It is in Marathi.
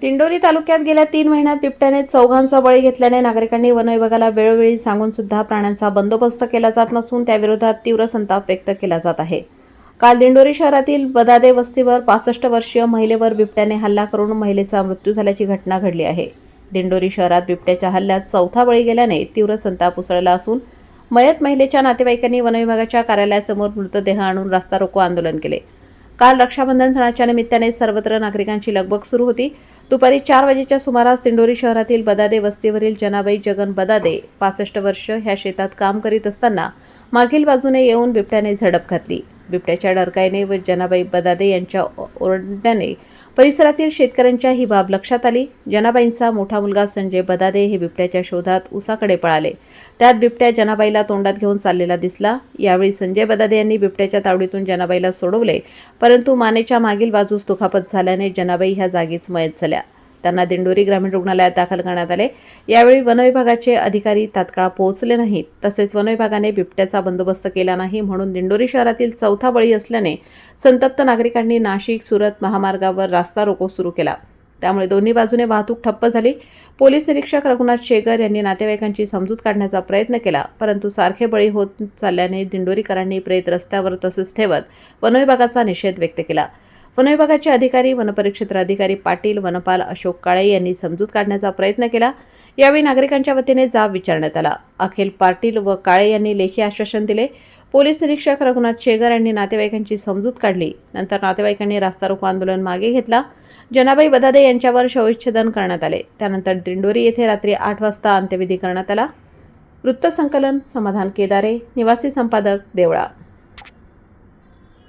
दिंडोरी तालुक्यात गेल्या तीन महिन्यात बिबट्याने चौघांचा बळी घेतल्याने नागरिकांनी वनविभागाला वेळोवेळी सांगून सुद्धा प्राण्यांचा बंदोबस्त केला जात नसून त्याविरोधात तीव्र संताप व्यक्त केला जात आहे. काल दिंडोरी शहरातील बदादे वस्तीवर पासष्ट वर्षीय महिलेवर बिबट्याने हल्ला करून महिलेचा मृत्यू झाल्याची घटना घडली आहे. दिंडोरी शहरात बिबट्याच्या हल्ल्यात चौथा बळी गेल्याने तीव्र संताप उसळला असून मयत महिलेच्या नातेवाईकांनी वनविभागाच्या कार्यालयासमोर मृतदेह आणून रास्ता रोको आंदोलन केले. काल रक्षाबंधन सणाच्या निमित्ताने सर्वत्र नागरिकांची लगबग सुरू होती. दुपारी चार वाजेच्या सुमारास दिंडोरी शहरातील बदादे वस्तीवरील जनाबाई जगन बदादे पासष्ट वर्ष ह्या शेतात काम करीत असताना मागील बाजूने येऊन बिबट्याने झडप घातली. बिबट्याच्या डरकाईने व जनाबाई बदादे यांच्या ओरडण्याने परिसरातील शेतकऱ्यांच्या ही बाब लक्षात आली. जनाबाईंचा मोठा मुलगा संजय बदादे हे बिबट्याच्या शोधात उसाकडे पळाले. त्यात बिबट्या जनाबाईला तोंडात घेऊन चाललेला दिसला. यावेळी संजय बदादे यांनी बिबट्याच्या तावडीतून जनाबाईला सोडवले. परंतु मानेच्या मागील बाजूस दुखापत झाल्याने जनाबाई ह्या जागीच मयत झाल्या. त्यांना दिंडोरी ग्रामीण रुग्णालयात दाखल करण्यात आले. यावेळी वनविभागाचे अधिकारी तात्काळ पोहोचले नाहीत. तसेच वनविभागाने बिबट्याचा बंदोबस्त केला नाही म्हणून दिंडोरी शहरातील चौथा बळी असल्याने संतप्त नागरिकांनी नाशिक सुरत महामार्गावर रास्ता रोको सुरू केला. त्यामुळे दोन्ही बाजूने वाहतूक ठप्प झाली. पोलीस निरीक्षक रघुनाथ शेगर यांनी नातेवाईकांची समजूत काढण्याचा प्रयत्न केला परंतु सारखे बळी होत चालल्याने दिंडोरीकरांनी प्रेत रस्त्यावर तसेच ठेवत वनविभागाचा निषेध व्यक्त केला. वनविभागाचे अधिकारी वनपरिक्षेत्र अधिकारी पाटील वनपाल अशोक काळे यांनी समजूत काढण्याचा प्रयत्न केला. यावेळी नागरिकांच्या वतीने जाब विचारण्यात आला. अखिल पाटील व काळे यांनी लेखी आश्वासन दिले. पोलीस निरीक्षक रघुनाथ शेगर यांनी नातेवाईकांची समजूत काढली. नंतर नातेवाईकांनी रास्ता रोको आंदोलन मागे घेतला. जनाबाई बदादे यांच्यावर शवच्छेदन करण्यात आले. त्यानंतर दिंडोरी येथे रात्री आठ वाजता अंत्यविधी करण्यात आला. वृत्तसंकलन समाधान केदारे निवासी संपादक देवळा